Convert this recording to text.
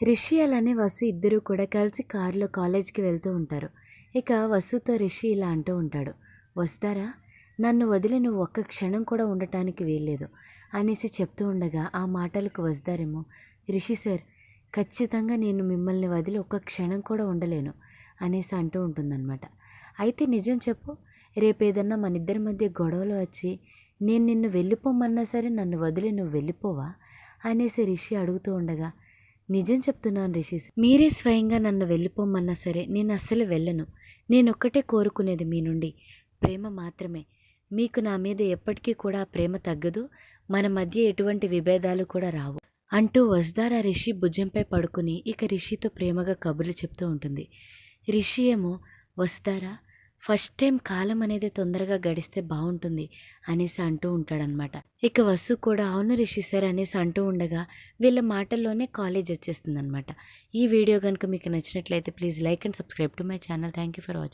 రిషి అలానే వసు ఇద్దరూ కూడా కలిసి కారులో కాలేజీకి వెళ్తూ ఉంటారు. ఇక వసుతో రిషి ఇలా అంటూ ఉంటాడు. వస్తారా? నన్ను వదిలి నువ్వు ఒక్క క్షణం కూడా ఉండటానికి వీల్లేదు అనేసి చెప్తూ ఉండగా ఆ మాటలకు వస్తారేమో. రిషి సార్ ఖచ్చితంగా నేను మిమ్మల్ని వదిలి ఒక్క క్షణం కూడా ఉండలేను అనేసి అంటూ ఉంటుందన్నమాట. అయితే నిజం చెప్పు రేపేదన్నా మన ఇద్దరి మధ్య గొడవలు వచ్చి నేను నిన్ను వెళ్ళిపోమన్నా సరే నన్ను వదిలి నువ్వు వెళ్ళిపోవా అనేసి రిషి అడుగుతూ ఉండగా నిజం చెప్తున్నాను రిషి మీరే స్వయంగా నన్ను వెళ్ళిపోమన్నా సరే నేను అస్సలు వెళ్ళను. నేనొక్కటే కోరుకునేది మీ నుండి. ప్రేమ మాత్రమే. మీకు నా మీద ఎప్పటికీ కూడా ఆ ప్రేమ తగ్గదు. మన మధ్య ఎటువంటి విభేదాలు కూడా రావు. అంటూ వస్దారా రిషి భుజంపై పడుకుని ఇక రిషితో ప్రేమగా కబుర్లు చెప్తూ ఉంటుంది. రిషి ఏమో వస్తారా ఫస్ట్ టైం కాలం అనేది తొందరగా గడిస్తే బాగుంటుంది అనేసి అంటూ ఉంటాడనమాట ఇక వసు కూడా అవును రిషి సార్ అనేసి అంటూ ఉండగా వీళ్ళ మాటల్లోనే కాలేజ్ వచ్చేస్తుంది అనమాట ఈ వీడియో కనుక మీకు నచ్చినట్లయితే please like and subscribe to my channel. Thank you for watching.